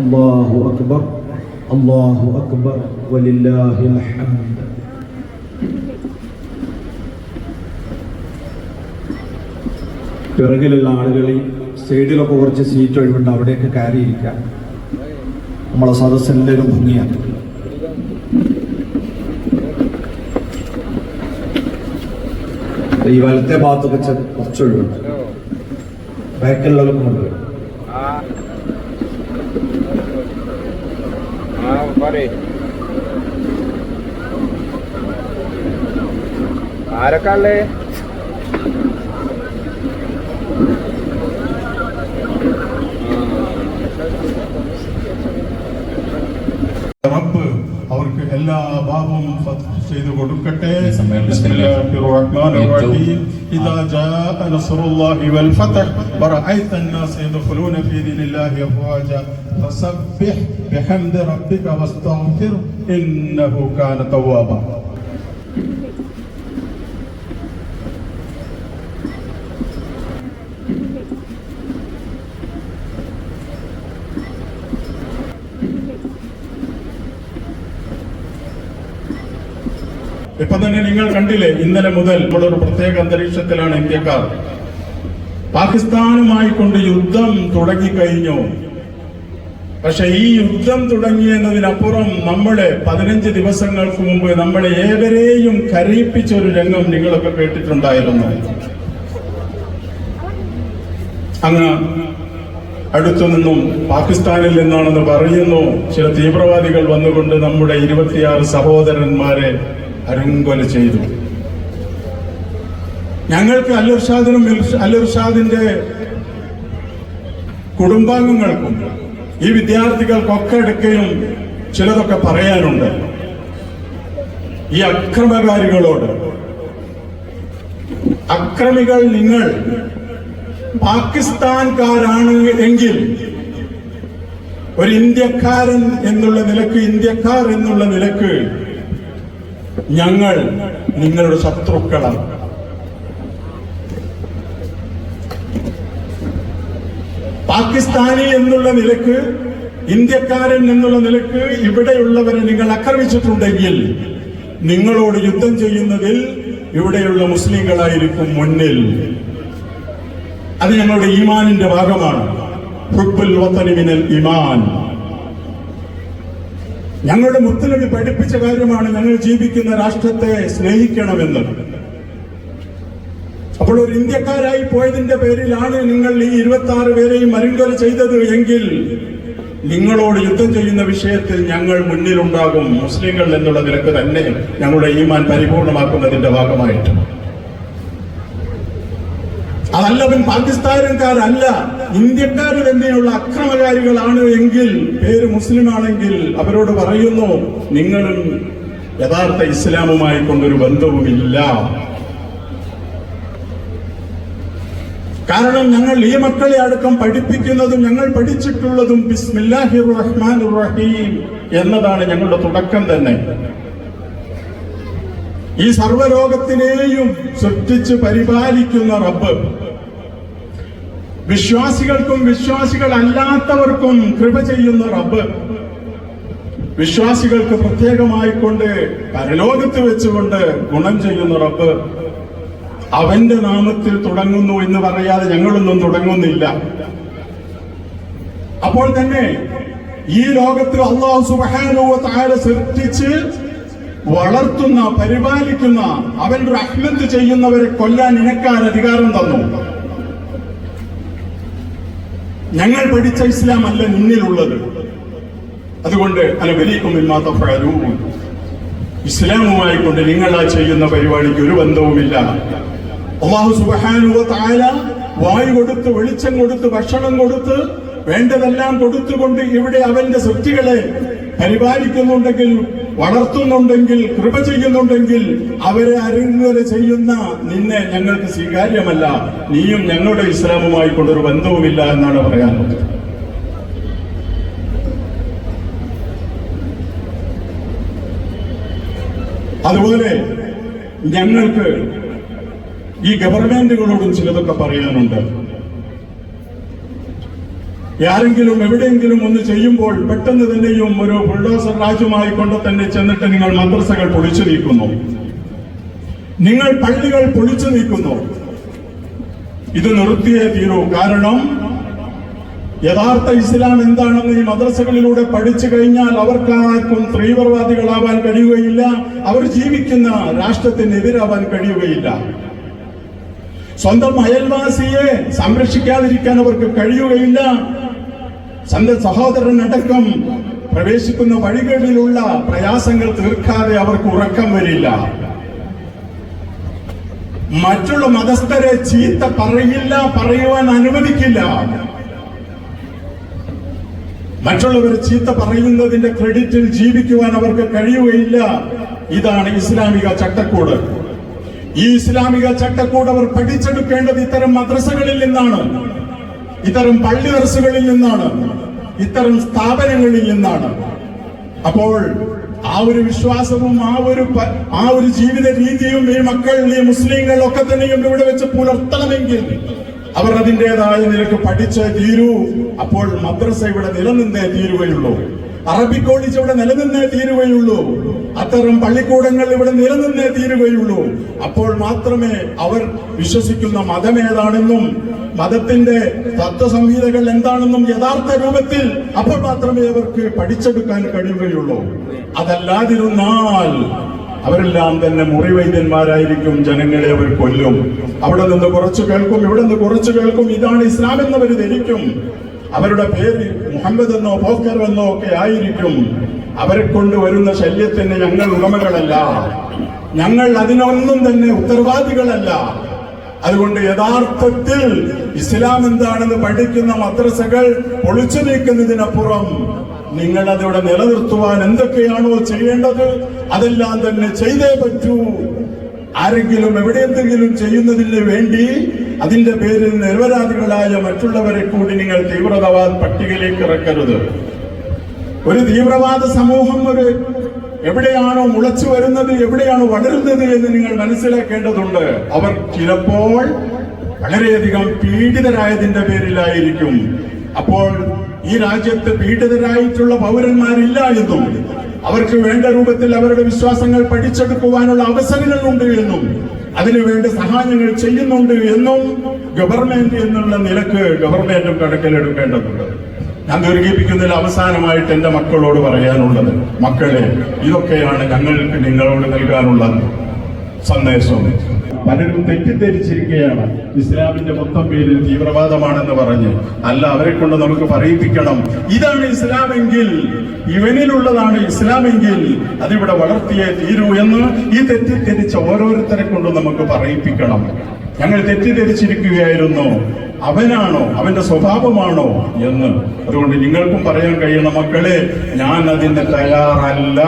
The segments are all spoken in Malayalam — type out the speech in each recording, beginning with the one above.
അല്ലാഹു അക്ബർ അല്ലാഹു അക്ബർ വലില്ലാഹിൽ ഹംദ് പിറകിലുള്ള ആളുകളിൽ സൈഡിലൊക്കെ കുറച്ച് സീറ്റ് ഒഴിവുണ്ട് അവിടെയൊക്കെ കയറിയിരിക്കാം. നമ്മളെ സദസ്സെല്ലാവരും ഭംഗിയാണ്. ഈ വലത്തെ ഭാഗത്തൊക്കെ കുറച്ച് ഒഴിവുണ്ട്. ബാക്കിലുള്ളവർക്ക് കൊണ്ടുവരും ആ ആ പറയ്. ആരൊക്കെ ഉള്ളേ? അവർക്ക് എല്ലാ ഭാവവും ഫത്ഹ് ചെയ്തു കൊടുക്കട്ടെ ബിസ്മില്ലാഹിർ റഹ്മാനിർ റഹീം ഇദാ ജാഅ നസ്റുല്ലാഹി വൽ ഫതഹ് വറഅയ്ത الناس يدخلون في دين الله أفواجا فسبح بحمد ربك واستغفر إنه كان توابا ഇപ്പൊ തന്നെ നിങ്ങൾ കണ്ടില്ലേ ഇന്നലെ മുതൽ നമ്മളൊരു പ്രത്യേക അന്തരീക്ഷത്തിലാണ് ഇന്ത്യക്കാർ. പാകിസ്ഥാനുമായി കൊണ്ട് യുദ്ധം തുടങ്ങിക്കഴിഞ്ഞു. പക്ഷെ ഈ യുദ്ധം തുടങ്ങിയതിനപ്പുറം നമ്മളെ പതിനഞ്ച് ദിവസങ്ങൾക്ക് മുമ്പ് നമ്മളെ ഏവരെയും കരയിപ്പിച്ച ഒരു രംഗം നിങ്ങളൊക്കെ കേട്ടിട്ടുണ്ടായിരുന്നു. അങ്ങ് അടുത്തു നിന്നും പാകിസ്ഥാനിൽ നിന്നാണെന്ന് പറയുന്നു. ചില തീവ്രവാദികൾ വന്നുകൊണ്ട് നമ്മുടെ ഇരുപത്തിയാറ് സഹോദരന്മാരെ അരുങ്കൊല ചെയ്തു. ഞങ്ങൾക്ക് അല്ലുർഷാദിനും അല്ലുർഷാദിന്റെ കുടുംബാംഗങ്ങൾക്കും ഈ വിദ്യാർത്ഥികൾക്കൊക്കെ എടുക്കുകയും ചിലതൊക്കെ പറയാനുണ്ട്. ഈ അക്രമകാരികളോട് അക്രമികൾ നിങ്ങൾ പാകിസ്ഥാൻകാരാണ് എങ്കിൽ ഒരു ഇന്ത്യക്കാരൻ എന്നുള്ള നിലയ്ക്ക് ഇന്ത്യക്കാർ എന്നുള്ള നിലയ്ക്ക് ഞങ്ങൾ നിങ്ങളുടെ ശത്രുക്കളാണ്. പാകിസ്ഥാനി എന്നുള്ള നിലയ്ക്ക് ഇന്ത്യക്കാരൻ എന്നുള്ള നിലയ്ക്ക് ഇവിടെയുള്ളവരെ നിങ്ങൾ ആക്രമിച്ചിട്ടുണ്ടെങ്കിൽ നിങ്ങളോട് യുദ്ധം ചെയ്യുന്നതിൽ ഇവിടെയുള്ള മുസ്ലിങ്ങളായിരിക്കും മുന്നിൽ. അത് ഞങ്ങളുടെ ഈമാനിന്റെ ഭാഗമാണ്. ഹുബ്ബുൽ വത്തനിമിനൽ ഈമാൻ. ഞങ്ങളുടെ മുത്തുനബി പഠിപ്പിച്ച കാര്യമാണ് ഞങ്ങൾ ജീവിക്കുന്ന രാഷ്ട്രത്തെ സ്നേഹിക്കണമെന്ന്. അപ്പോൾ ഒരു ഇന്ത്യക്കാരായി പോയതിന്റെ പേരിലാണ് നിങ്ങൾ ഈ ഇരുപത്തി ആറ് പേരെയും മരുങ്കര ചെയ്തത് എങ്കിൽ നിങ്ങളോട് യുദ്ധം ചെയ്യുന്ന വിഷയത്തിൽ ഞങ്ങൾ മുന്നിലുണ്ടാകും. മുസ്ലിങ്ങൾ എന്നുള്ള നിലയ്ക്ക് തന്നെ ഞങ്ങളുടെ ഈമാൻ പരിപൂർണമാക്കുന്നതിന്റെ ഭാഗമായിട്ട്. അതല്ലവൻ പാകിസ്ഥാനക്കാരല്ല ഇന്ത്യക്കാർ തന്നെയുള്ള അക്രമകാരികളാണ് എങ്കിൽ പേര് മുസ്ലിം ആണെങ്കിൽ അവരോട് പറയുന്നു നിങ്ങളും യഥാർത്ഥ ഇസ്ലാമുമായി കൊണ്ടൊരു ബന്ധവുമില്ല. കാരണം ഞങ്ങൾ ഈ മക്കളെ അടക്കം പഠിപ്പിക്കുന്നതും ഞങ്ങൾ പഠിച്ചിട്ടുള്ളതും ബിസ്മില്ലാഹിർ റഹ്മാൻ റഹീം എന്നതാണ് ഞങ്ങളുടെ തുടക്കം തന്നെ. ഈ സർവലോകത്തിനെയും സൃഷ്ടിച്ച് പരിപാലിക്കുന്ന റബ്ബ് വിശ്വാസികൾക്കും വിശ്വാസികൾ അല്ലാത്തവർക്കും കൃപ ചെയ്യുന്ന റബ്ബ്. വിശ്വാസികൾക്ക് പ്രത്യേകമായിക്കൊണ്ട് പരലോകത്ത് വെച്ചുകൊണ്ട് ഗുണം ചെയ്യുന്ന റബ്ബ്. അവന്റെ നാമത്തിൽ തുടങ്ങുന്നു എന്ന് പറയാതെ ഞങ്ങളൊന്നും തുടങ്ങുന്നില്ല. അപ്പോൾ തന്നെ ഈ ലോകത്തിൽ അള്ളാഹു സുബാനുവ താര സൃഷ്ടിച്ച് വളർത്തുന്ന പരിപാലിക്കുന്ന അവൻ റഹ്മത്ത് ചെയ്യുന്നവരെ കൊല്ലാൻ നിനക്കാർ അധികാരം തന്നു. ഞങ്ങൾ പഠിച്ച ഇസ്ലാം അല്ല മുന്നിലുള്ളത്. അതുകൊണ്ട് അല്ല വലിയക്കും ഇല്ലാത്ത ഇസ്ലാമുമായി കൊണ്ട് നിങ്ങൾ ആ ചെയ്യുന്ന പരിപാടിക്ക് ഒരു ബന്ധവുമില്ല. അള്ളാഹു സുബാനുവ താല വായു കൊടുത്ത് വെളിച്ചം കൊടുത്ത് ഭക്ഷണം കൊടുത്ത് വേണ്ടതെല്ലാം കൊടുത്തുകൊണ്ട് ഇവിടെ അവന്റെ സൃഷ്ടികളെ പരിപാലിക്കുന്നുണ്ടെങ്കിൽ വളർത്തുന്നുണ്ടെങ്കിൽ കൃപ ചെയ്യുന്നുണ്ടെങ്കിൽ അവരെ അരുങ്ങുവര ചെയ്യുന്ന നിന്നെ ഞങ്ങൾക്ക് സ്വീകാര്യമല്ല. നീയും ഞങ്ങളുടെ ഇസ്ലാമുമായി കൊണ്ടൊരു ബന്ധവുമില്ല എന്നാണ് പറയാനുള്ളത് അതുപോലെ ഞങ്ങൾക്ക് ഈ ഗവൺമെന്റുകളോടും ചിലതൊക്കെ പറയാനുണ്ട്. ആരെങ്കിലും എവിടെയെങ്കിലും ഒന്ന് ചെയ്യുമ്പോൾ പെട്ടെന്ന് തന്നെയും ഒരു ബുൾഡോസർ രാജ്യമായി കൊണ്ട് തന്നെ ചെന്നിട്ട് നിങ്ങൾ മദ്രസകൾ പൊളിച്ചു നീക്കുന്നു. നിങ്ങൾ പള്ളികൾ പൊളിച്ചു നീക്കുന്നു. ഇത് നിർത്തിയേ തീരൂ. കാരണം യഥാർത്ഥ ഇസ്ലാം എന്താണെന്ന് ഈ മദ്രസകളിലൂടെ പഠിച്ചു കഴിഞ്ഞാൽ അവർക്കാർക്കും തീവ്രവാദികളാവാൻ കഴിയുകയില്ല. അവർ ജീവിക്കുന്ന രാഷ്ട്രത്തിനെതിരാവാൻ കഴിയുകയില്ല. സ്വന്തം അയൽവാസിയെ സംരക്ഷിക്കാതിരിക്കാൻ അവർക്ക് കഴിയുകയില്ല. സ്വന്തം സഹോദരനടക്കം പ്രവേശിക്കുന്ന വഴികളിലുള്ള പ്രയാസങ്ങൾ തീർക്കാതെ അവർക്ക് ഉറക്കം വരില്ല. മറ്റുള്ള മതസ്ഥരെ ചീത്ത പറയില്ല പറയുവാൻ അനുവദിക്കില്ല. മറ്റുള്ളവർ ചീത്ത പറയുന്നതിന്റെ ക്രെഡിറ്റിൽ ജീവിക്കുവാൻ അവർക്ക് കഴിയുകയില്ല. ഇതാണ് ഇസ്ലാമിക ചട്ടക്കൂട്. ഈ ഇസ്ലാമിക ചട്ടക്കൂട് അവർ പഠിച്ചെടുക്കേണ്ടത് ഇത്തരം മദ്രസകളിൽ നിന്നാണ്. ഇത്തരം പള്ളി നിന്നാണ്. ഇത്തരം സ്ഥാപനങ്ങളിൽ നിന്നാണ്. അപ്പോൾ ആ ഒരു വിശ്വാസവും ആ ഒരു ആ ഒരു ജീവിത രീതിയും ഈ മക്കൾ ഈ മുസ്ലിങ്ങൾ ഒക്കെ തന്നെയും ഇവിടെ വെച്ച് പുലർത്തണമെങ്കിൽ അവർ അതിന്റെതായ നിരക്ക് പഠിച്ച് തീരൂ. അപ്പോൾ മദ്രസ ഇവിടെ നിലനിന്നേ തീരുകയുള്ളൂ. അറബിക് കോളേജ് ഇവിടെ നിലനിന്നേ തീരുകയുള്ളൂ. അത്തരം പള്ളിക്കൂടങ്ങൾ ഇവിടെ നിലനിന്നേ തീരുകയുള്ളൂ. അപ്പോൾ മാത്രമേ അവർ വിശ്വസിക്കുന്ന മതം ഏതാണെന്നും മതത്തിന്റെ തത്വസംഹിതകൾ എന്താണെന്നും യഥാർത്ഥ രൂപത്തിൽ അപ്പോൾ മാത്രമേ അവർക്ക് പഠിച്ചെടുക്കാൻ കഴിയുകയുള്ളൂ. അതല്ലാതിരുന്നാൽ അവരെല്ലാം തന്നെ മുറിവൈദ്യന്മാരായിരിക്കും ജനങ്ങളെ അവർ കൊല്ലും. അവിടെ നിന്ന് കുറച്ചു കേൾക്കും ഇവിടെ നിന്ന് കുറച്ചു കേൾക്കും. ഇതാണ് ഇസ്ലാം എന്നവർ ധരിക്കും. അവരുടെ പേര് മുഹമ്മദ് എന്നോ പോക്കർ എന്നോ ഒക്കെ ആയിരിക്കും. അവരെ കൊണ്ട് വരുന്ന ശല്യത്തിന് ഞങ്ങൾ ഉടമകളല്ല. ഞങ്ങൾ അതിനൊന്നും തന്നെ ഉത്തരവാദികളല്ല. അതുകൊണ്ട് യഥാർത്ഥത്തിൽ ഇസ്ലാം എന്താണെന്ന് പഠിക്കുന്ന മദ്രസകൾ പൊളിച്ചു നീക്കുന്നതിനപ്പുറം നിങ്ങൾ അതിവിടെ നിലനിർത്തുവാൻ എന്തൊക്കെയാണോ ചെയ്യേണ്ടത് അതെല്ലാം തന്നെ ചെയ്തേ പറ്റൂ. ആരെങ്കിലും എവിടെയെന്തെങ്കിലും ചെയ്യുന്നതിന് വേണ്ടി അതിന്റെ പേരിൽ നിരപരാധികളായ മറ്റുള്ളവരെ കൂടി നിങ്ങൾ തീവ്രവാദ പട്ടികയിലേക്ക് ഇറക്കരുത്. ഒരു തീവ്രവാദ സമൂഹം ഒരു എവിടെയാണോ മുളച്ചു വരുന്നത് എവിടെയാണോ വളരുന്നത് എന്ന് നിങ്ങൾ മനസ്സിലാക്കേണ്ടതുണ്ട്. അവർ ചിലപ്പോൾ വളരെയധികം പീഡിതരായതിന്റെ പേരിലായിരിക്കും. അപ്പോൾ ഈ രാജ്യത്ത് പീഡിതരായിട്ടുള്ള പൗരന്മാരില്ല എന്നും അവർക്ക് വേണ്ട രൂപത്തിൽ അവരുടെ വിശ്വാസങ്ങൾ പഠിച്ചെടുക്കുവാനുള്ള അവസരങ്ങളുണ്ട് എന്നും അതിനു വേണ്ട സഹായങ്ങൾ ചെയ്യുന്നുണ്ട് എന്നും ഗവൺമെന്റ് എന്നുള്ള നിലയ്ക്ക് ഗവൺമെന്റും കണക്കിലെടുക്കേണ്ടതുണ്ട്. ഞാൻ ദീർഘിപ്പിക്കുന്നതിൽ അവസാനമായിട്ട് എന്റെ മക്കളോട് പറയാനുള്ളത് മക്കളെ ഇതൊക്കെയാണ് ഞങ്ങൾക്ക് നിങ്ങളോട് നൽകാനുള്ള സന്ദേശം. പലരും തെറ്റിദ്ധരിച്ചിരിക്കുകയാണ്. ഇസ്ലാമിന്റെ മൊത്തം പേരിൽ തീവ്രവാദമാണെന്ന് പറഞ്ഞ്. അല്ല അവരെ കൊണ്ട് നമുക്ക് പറയിപ്പിക്കണം. ഇതാണ് ഇസ്ലാമെങ്കിൽ ഇവനിലുള്ളതാണ് ഇസ്ലാമെങ്കിൽ അതിവിടെ വളർത്തിയേ തീരൂ എന്ന് ഈ തെറ്റിദ്ധരിച്ച ഓരോരുത്തരെ കൊണ്ട് നമുക്ക് പറയിപ്പിക്കണം. ഞങ്ങൾ തെറ്റിദ്ധരിച്ചിരിക്കുകയായിരുന്നു. അവനാണോ? അവന്റെ സ്വഭാവമാണോ? എന്ന്. അതുകൊണ്ട് നിങ്ങൾക്കും പറയാൻ കഴിയണം മക്കളെ ഞാൻ അതിന് തയ്യാറല്ല.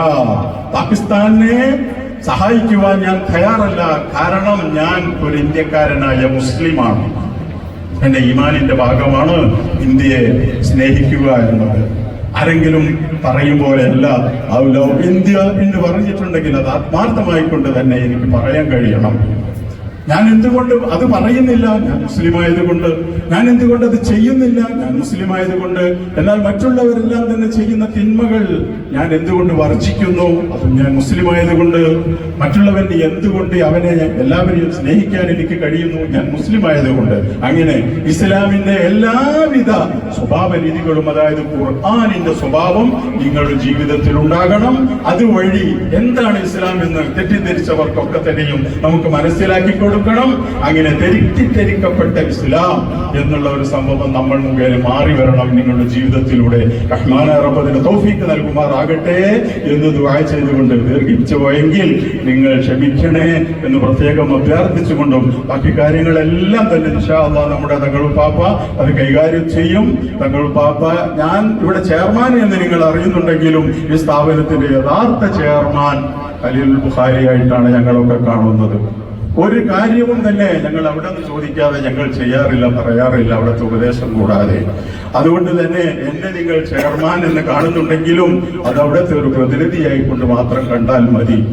പാകിസ്ഥാനെ സഹായിക്കുവാൻ ഞാൻ തയ്യാറല്ല. കാരണം ഞാൻ ഒരു ഇന്ത്യക്കാരനായ മുസ്ലിമാണ്. എന്റെ ഈമാനിന്റെ ഭാഗമാണ് ഇന്ത്യയെ സ്നേഹിക്കുക എന്നത്. ആരെങ്കിലും പറയും പോലെയല്ല ലവ് ഇന്ത്യ എന്ന് പറഞ്ഞിട്ടുണ്ടെങ്കിൽ അത് ആത്മാർത്ഥമായിക്കൊണ്ട് തന്നെ എനിക്ക് പറയാൻ കഴിയണം. ഞാൻ എന്തുകൊണ്ട് അത് പറയുന്നില്ല? ഞാൻ മുസ്ലിം ആയതുകൊണ്ട് ഞാൻ എന്തുകൊണ്ട് അത് ചെയ്യുന്നില്ല? ഞാൻ മുസ്ലിം ആയതുകൊണ്ട് എന്നാൽ മറ്റുള്ളവരെല്ലാം തന്നെ ചെയ്യുന്ന തിന്മകൾ ഞാൻ എന്തുകൊണ്ട് വർജിക്കുന്നു? അത് ഞാൻ മുസ്ലിം ആയതുകൊണ്ട് മറ്റുള്ളവരുടെ എന്തുകൊണ്ട് അവനെ എല്ലാവരെയും സ്നേഹിക്കാൻ എനിക്ക് കഴിയുന്നു? ഞാൻ മുസ്ലിം ആയതുകൊണ്ട് അങ്ങനെ ഇസ്ലാമിന്റെ എല്ലാവിധ സ്വഭാവ രീതികളും അതായത് ഖുർആാനിന്റെ സ്വഭാവം നിങ്ങളുടെ ജീവിതത്തിൽ ഉണ്ടാകണം. അതുവഴി എന്താണ് ഇസ്ലാം എന്ന് തെറ്റിദ്ധരിച്ചവർക്കൊക്കെ തന്നെയും നമുക്ക് മനസ്സിലാക്കി കൊടുക്കണം. അങ്ങനെ തെറ്റിദ്ധരിക്കപ്പെട്ട ഇസ്ലാം എന്നുള്ള ഒരു സംഭവം നമ്മൾ മുഖേന മാറി വരണം നിങ്ങളുടെ ജീവിതത്തിലൂടെ. റഹ്മാന തോഫിക്ക് തൗഫീക്ക് നൽകുമാറാകട്ടെ എന്ന് ദുവാ ചെയ്തുകൊണ്ട് ദീർഘിപ്പിച്ചു പോയെങ്കിൽ നിങ്ങൾ ക്ഷമിക്കണേ എന്ന് പ്രത്യേകം അഭ്യർത്ഥിച്ചുകൊണ്ടും ബാക്കി കാര്യങ്ങളെല്ലാം തന്നെ അള്ളാഹ് നമ്മുടെ തങ്ങൾ പാപ്പ അത് കൈകാര്യം ചെയ്യും. തങ്ങൾ പാപ്പ ഞാൻ ഇവിടെ ചെയർമാൻ എന്ന് നിങ്ങൾ അറിയുന്നുണ്ടെങ്കിലും ഈ സ്ഥാപനത്തിന്റെ യഥാർത്ഥ ചെയർമാൻ അലിൽ ബുഖാരി ആയിട്ടാണ് ഞങ്ങളൊക്കെ കാണുന്നത്. ഒരു കാര്യവും തന്നെ ഞങ്ങൾ അവിടെ നിന്ന് ചോദിക്കാതെ ഞങ്ങൾ ചെയ്യാറില്ല പറയാറില്ല അവിടുത്തെ ഉപദേശം കൂടാതെ. അതുകൊണ്ട് തന്നെ എന്നെ നിങ്ങൾ ചെയർമാൻ എന്ന് കാണുന്നുണ്ടെങ്കിലും അത് അവിടുത്തെ ഒരു പ്രതിനിധിയായിക്കൊണ്ട് മാത്രം കണ്ടാൽ മതി.